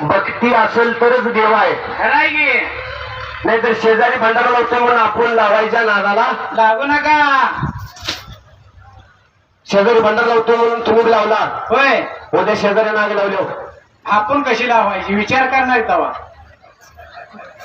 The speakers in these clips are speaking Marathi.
भक्ती असेल तरच देव आहे. की. नाहीतर शेजारी भंडारा लावतोय म्हणून आपण लावायच्या नादाला लागू नका. शेजारी भंडारा लावतोय म्हणून तुम्ही लावला. होय. उद्या शेजारी नाग लावले आपण कशी लावायची? विचार करणार तवा.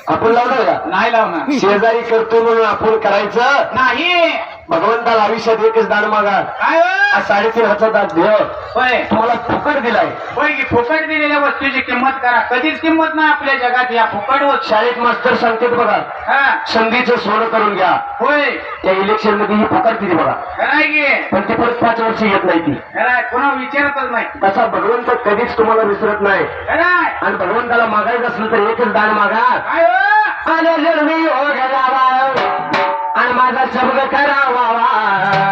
आपण लावणार का? नाही लावणार. शेजारी करतोय म्हणून आपण करायचं? नाही. भगवंताला आयुष्यात एकच दान मागा. काय हो? साडेतीन हजार देव होय. तुम्हाला फुकट दिलाय. होय की फुकट दिलेल्या वस्तूची किंमत करा. कधीच किंमत नाही आपल्या जगात या फुकट होत शाळेत मास्तर सांगतात बघा हा. संधीचं सोनं करून घ्या. होय. त्या इलेक्शनमध्ये ही फुकट दिली बघा. खराय की. पण ती परत पाच वर्ष येत नाही ती. खराय पुन्हा विचारतच नाही. तसा भगवंत कधीच तुम्हाला विसरत नाही. खराय आणि भगवंताला मागायचं असेल तर एकच दान मागा. काय हो? आणि जन्मी हो घरावा आणि माझा शब्द करावा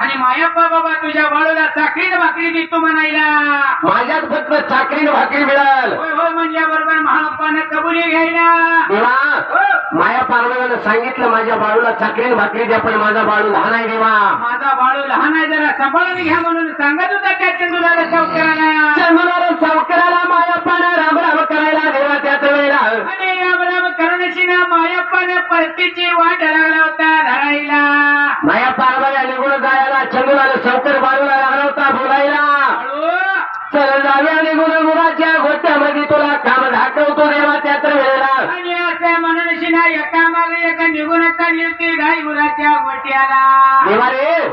आणि मायप्पा बाबा तुझ्या बाळूला चाकरीन भाकरी देतो म्हणायला. माझ्यात फक्त चाकरीन भाकरी मिळाल. होय होय म्हणल्याबरोबर महाप्पानं कबुली घ्यायला. देवा हो. माया पार्वतीनं सांगितलं माझ्या बाळूला चाकरीन भाकरी द्या पण माझा बाळू लहान आहे देवा. माझा बाळू लहान आहे जरा सांभाळून घ्या म्हणून सांगत होता त्या चंदुलाला सावकाराला. चंदुलाला सावकाराला मायापानं राम राम करायला देवा त्याच वेळेला. आणि राम राम करुणशी ना मायप्पानं परतीची वाट लागला होता धरायला. माया पार्वत्या निघून जायला चंदुलाला सावकर बाळूला लागला होता बोलायला. चल जाव्या निघून मुलाच्या गोट्यामध्ये तुला काम दाखवतो देवा त्याच वेळेला. म्हणून शिना एका मागे एका निघून चालली होती गाई गुराच्या गोट्याला. देवा रे.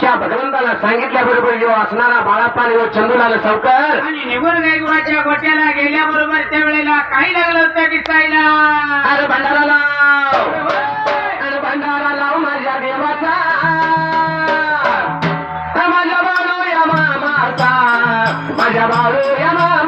त्या भगवंताला सांगितल्याबरोबर जो असणारा बाळाप्पा जो चंदुलाला सावकर. आणि निघून गाई गुराच्या गोट्याला गेल्याबरोबर त्या वेळेला काही लागलं होतं दिसायला. अरे भंडारा लाव अरे भंडारा लाव माझ्या देवाचा. माझ्या बाळू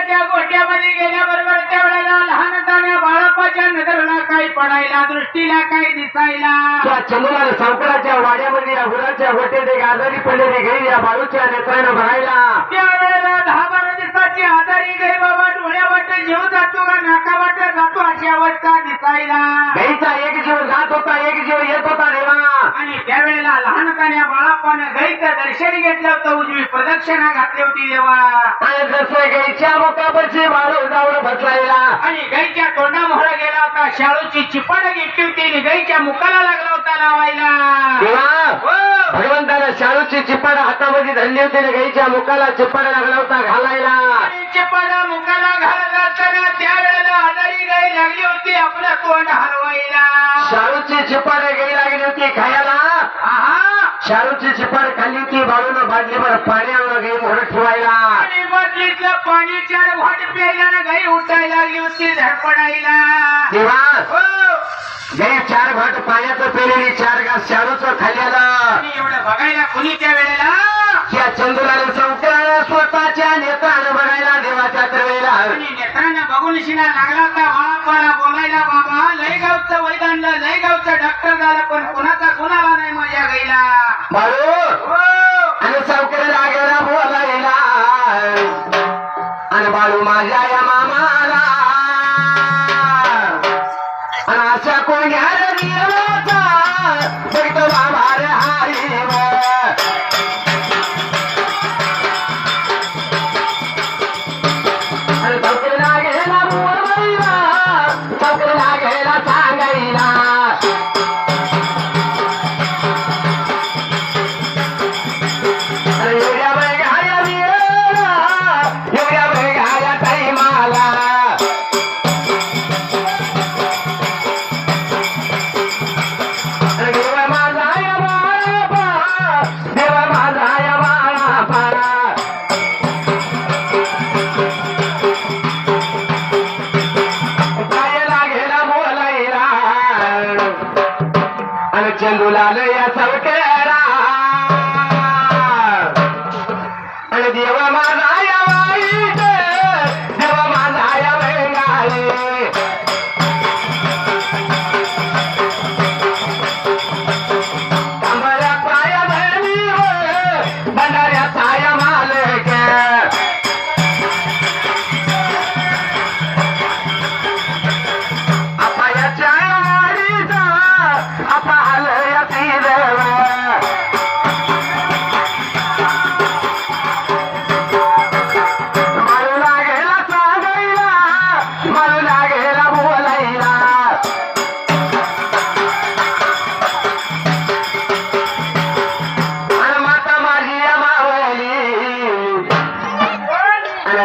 गुराच्या गोट्यामध्ये गेल्याबरोबर त्या वेळेला लहान ताण्या बाळापाच्या नजरेला काही पडायला दृष्टीला काही दिसायला. त्या चंदुलाने संकटाच्या वाड्यामध्ये या गुराच्या एक आजारी पडलेली गई या बाळूच्या नेत्रानं बघायला. त्या वेळेला दहा बारा दिवसाची आजारी गाई बाबा. डोळ्या वाटत जीव जातो का? नाका वाटत जातो अशी अवस्था दिसायला. गाईचा एक जीव जात होता एक जीव येत होता देवा. आणि त्यावेळेला लहान ताण्या बाळापानं गाईचं दर्शन घेतलं होतं उजवी प्रदक्षिणा घातली होती देवा. जसं गाईच्या मुखापाशी बाळू जाऊन बसलायला. आणि गाईच्या तोंडामोहरा गेला होता शाळूची चिपाड घेतली होती आणि गाईच्या मुखाला लागला होता लावायला. देवा हो. भगवंतानं शाळूची चिपाड हातामध्ये धरली होती आणि गाईच्या मुखाला चिपाड लागला होता घालायला. लागली होती आपलं तोंड हलवायला. शाळूची चिपाड गाई लागली होती खायला. आहा. शाळूची चिपाड खाल्ली होती बाळून बादलीवर पाण्यावर गाई मोहर ठेवायला. बाटलीतलं पाणी चार वाट प्यायला गाई उठायला लागली होती धडपडायला. देवा हो. गाई चार कोमट पाण्याचं पेलेली चार घास शाळूचं खाल्लेलं. आणि एवढं बघायला कुणी त्या वेळेला? या चंद्राला संस्कार स्वतःच्या नेत्रानं बघायला देवाच्या वेळेला आणि नेत्रानं बघून शिना लागला तर बाळापाला बोलायला बाबा लय गावचं वैद आणलं लय गावचं डॉक्टर झालं पण कुणाचा कुणाला नाही माझ्या गाईला. बाळू हो. आणि सावकाराला गेला बोलायला. आणि बाळू माझ्या या मामाला. आणि अशा कोण्या बघतो बाबा रे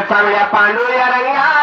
चांगल्या पांडुऱ्या रंगा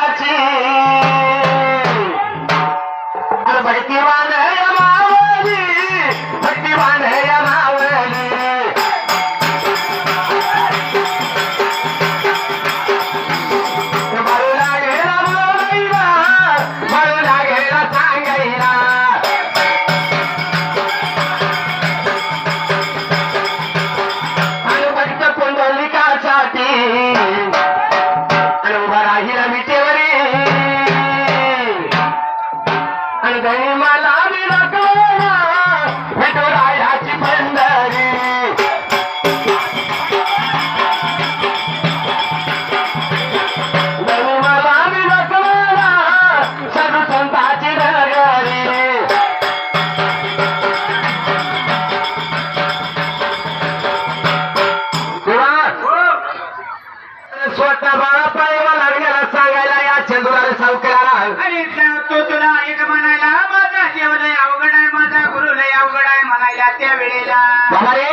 स्वतः बाळापायवा लागण्याला सांगायला या चंदुराला सावकाराला. आणि तो तुला एक म्हणायला माझा देव लय अवघड आहे माझा गुरु लय अवघड आहे म्हणायला त्या वेळेला. बाबा रे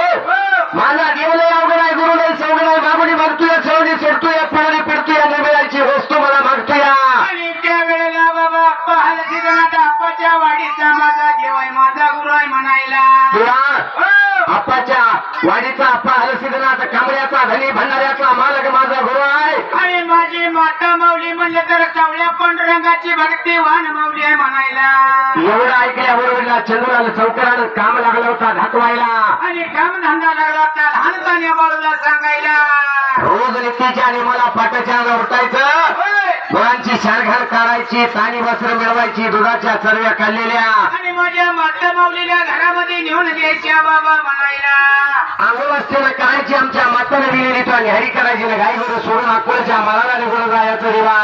माझा देवलय अवघड आहे गुरुलय सवघड आहे बाबुडी मागतोय सवडी सोडतोय पडली पिडतोय निर्मिळाची वस्तू मला मागतोय. आणि त्या वेळेला बाबा अप्पा हलसीदानाथ अप्पाच्या वाडीचा माझा देव आहे माझा गुरु आहे म्हणायला. देवा हो. आप्पाच्या वाडीचा आप्पा हलसिद्धनाथ कांबळ्याचा धनी भंडाऱ्याचा मालक माझा गुरु आहे आणि माझी माता माऊली म्हणलं तर सावळ्या पांडुरंगाची भक्ती वाहन माऊली आहे म्हणायला. एवढं ऐकल्याबरोबर चंदुराला चौकरानं काम लागलं होता धाकवायला आणि काम धंदा लागला त्या लहानपणी बाळूला सांगायला. रोज नितीच्या आणि मला पाटाच्या अंगावर उठायचं. मुलांची शारघाण काढायची ताणी वस्त्र मिळवायची दुधाच्या चरव्या काढलेल्या आणि माझ्या माता माऊलीला घरामध्ये नेऊन द्यायच्या बाबा म्हणायला. अंगवस्तीनं करायची आमच्या माताने विहिरी तो न्यारी करायची ना गाई बरं सोडून अकोल्याच्या मळाला निघून जायचं देवा.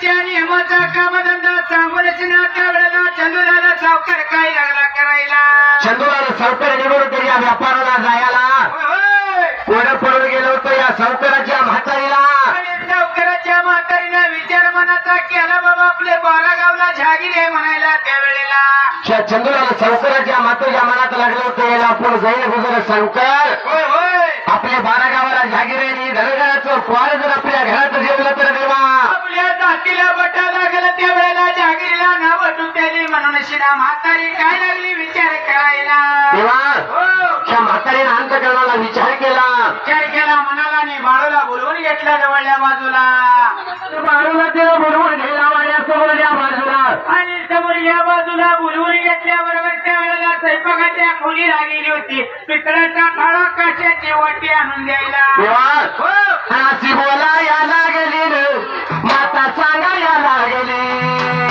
आता नित्याच्या नियमाचा कामधंदा सांगूनच ना त्या वेळेला चंदुराला सावकार काय लागला करायला? चंदुराला सावकार निघून त्याच्या व्यापाराला जायला. कोण पडून गेलो होतो या सावकाराच्या म्हातारीला? आणि सावकाराच्या म्हातारीला विचार मनाचा केला बाबा आपले बारा गावला झागीर आहे म्हणायला त्या वेळेला त्या चंदुराला सावकाराच्या मातेच्या मनात लागलं होतं याला आपण जाईल गुजर सावकार. होय होय. आपल्या बारा गावाला जागिरेनी धनगराचं पोर जर आपल्या घरात जेवलं तर देवा. जातीला बटा लागला त्या वेळेला जागीरीला नाव टुकली म्हणून शिना म्हातारी काय लागली विचार करायला? देवा हो. त्या म्हातारीनं अंतकरणाला विचार केला. विचार केला मनाला आणि बाळूला बोलवून घेतला जवळल्या बाजूला. बाळूला तिला बोलवून गेला वाड्या बाजूला. आणि समोर या बाजूला बुलबुली घेतल्याबरोबर त्यावेळेला स्वयंपाकाच्या खोली लागलेली होती. पितळाचा थाळा कशाची वाटी आणून द्यायला. हो. बोला या लागली माता सांगा या लागली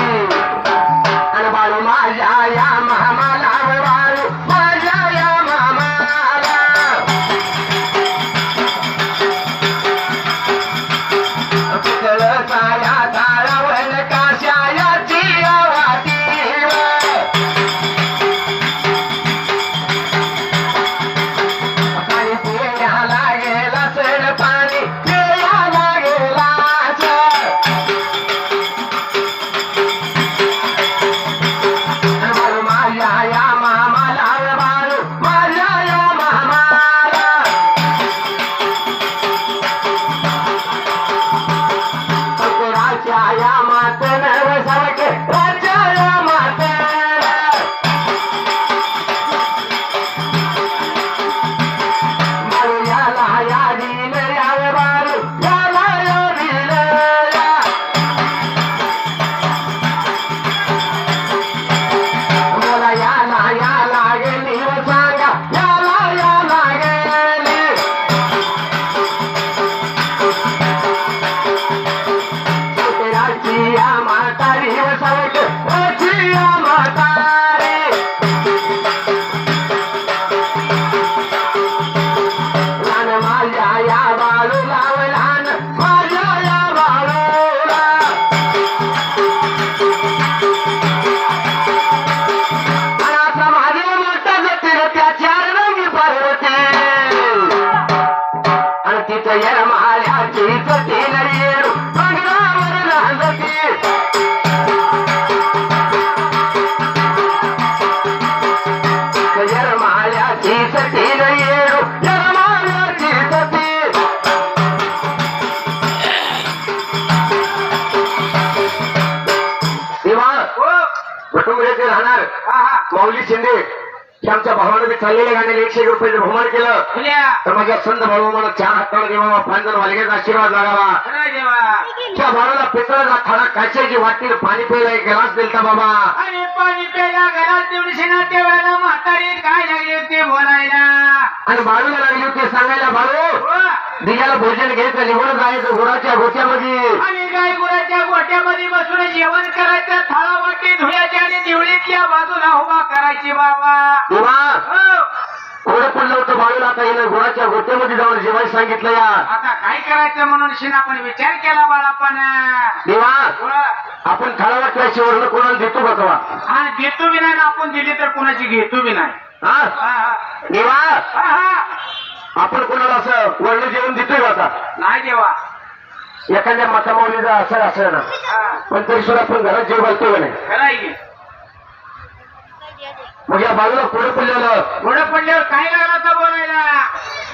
राहणार? हा हा. माऊली शिंदे. हे आमच्या भावानं मी चाललेल्या गाण्याला एकशे एक रुपयाचं बहुमान केलं. तर माझ्या संत भाऊ मला चार हातावर देवा पाच जण वालग्याचा आशीर्वाद लागावा. त्या भावाला पितळाचा खाडा काच्याची वाटीर पाणी प्यायला एक ग्लास दिलता बाबा. आणि पाणी प्यायला घरात दिवशी ना त्या वेळेला म्हातारी काय लागली होती बोलायला? आणि बाळूला लागली होती सांगायला बाळू दिग्याला भोजन घ्यायचं निघून जायचं गुराच्या गोट्यामध्ये आणि गाय गुराच्या गोट्यामध्ये बसून जेवण करायचं थाळा वाटी धुळ्याची आणि दिवळीतल्या बाजूला उभा करायची बाबा. तेव्हा हो. थोडं पडलं होतं बाळूला आता येणं गुराच्या गोट्यामध्ये जाऊन जेवायला सांगितलं या. आता काय करायचं म्हणून शिन आपण विचार केला बाळापण. तेव्हा हो. आपण थाळावाटल्याची वर्ण कोणाला देतो बघवा हा देतो बी नाही आणि आपण दिली तर कोणाची घेतो बी नाही. हा? हा, हा. देवा हा, हा. आपण कोणाला असं वर्ण जेवण देतोय का आता? नाही देवा. एखाद्या मातामाऊलीचा असं असं ना हा. पण तरी सुद्धा आपण घरात जेव घालतो का नाही? खरं आहे की. मग या बाजूला पुढे पडलेलं. पुढं पडल्यावर काय लागला बोलायला?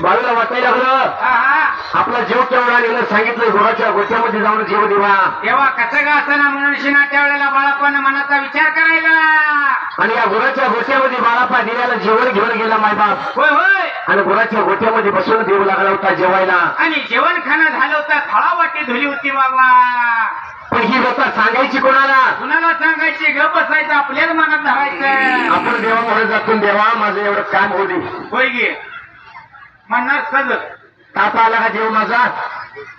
बाजूला वाटायला लागलं. हा हा. आपला जीव केवढा नेलं सांगितलं घोडाच्या गोट्यामध्ये जाऊन जीव देवा. तेव्हा कसं का असताना म्हणून शिना त्यावेळेला बाळापण मनाचा विचार करायला? आणि या गुराच्या गोट्यामध्ये बाळापा दिव्याला जेवण घेऊन गेला मायबाप. होय होय. आणि गुराच्या गोट्यामध्ये बसून देऊ लागला होता जेवायला. आणि जेवण खाणं झालं होतं थळा वाटी धुली होती बाबा. पण ही व्यथा सांगायची कोणाला? कुणाला सांगायची? ग बसायचं आपल्याच मनात धरायचं. आपण देवा म्हणत जातून देवा माझं एवढं काम होऊ दे. होय गे म्हणणार सज. ताप आला का देव माझा?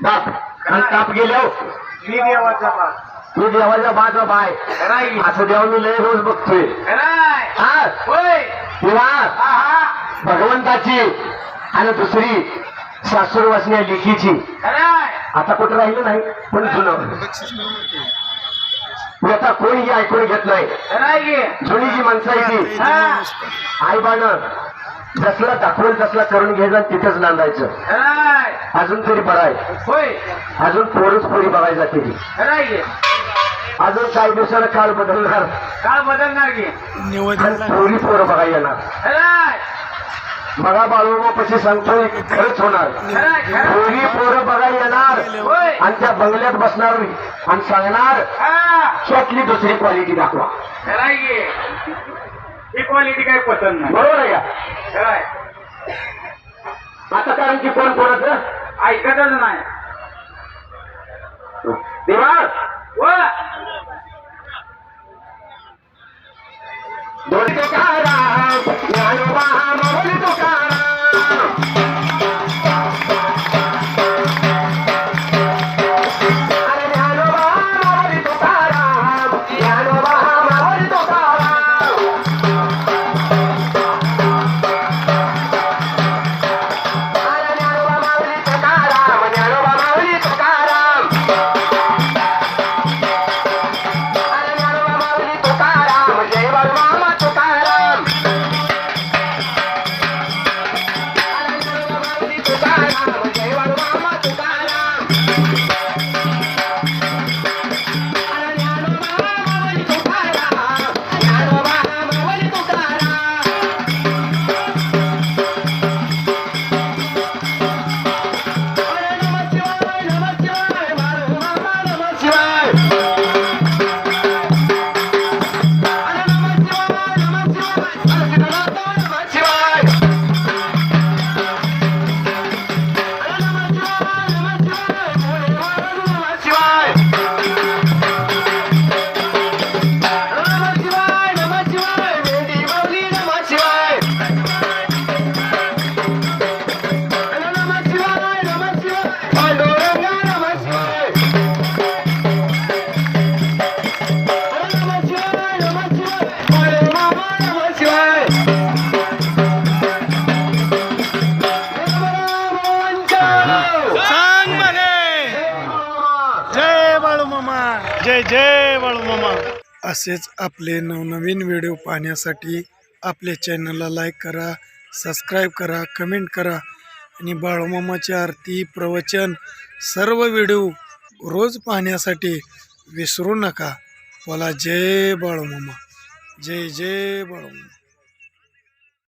बाप आणि ताप गेलो मी देवाचा बा मी देवाच्या बाजू बाय. असं देवा मी लय रोज बघतोय. हा? भगवंताची आणि दुसरी सासूर वाचण्या लेखीची. आता कुठं राहिलं नाही पण जुनं. व्यथा कोणीही ऐकून घेत नाही. जुनी जी माणसं आहे ती. हा. आई बाण जसला दाखवून तसला करून घ्यायचं तिथंच नांदायचं. अजून तरी बरं आहे. होय. अजून पोरच पोरी बघायला जाते ती अजून काही दिवसाला काळ बदलणार. काळ बदलणार गे आणि पोरी पोरं बघायला येणार. बघा बाळू पशी सांगतोय खरंच होणार. पोरी पोरं बघायला येणार. होय. आणि त्या बंगल्यात बसणार आणि सांगणार हा. त्यातली दुसरी क्वालिटी दाखवा. ही क्वालिटी काही पसंत नाही. बरोबर आहे का? आता कारण की कोण कोणाचं? ऐकतच नाही. देवा व असेच आपले नवनवीन व्हिडिओ पाहण्यासाठी आपल्या चॅनलला लाईक करा सबस्क्राईब करा कमेंट करा आणि बाळूमामाची आरती प्रवचन सर्व व्हिडिओ रोज पाहण्यासाठी विसरू नका. बोला जय बाळूमामा. जय जय बाळूमामा.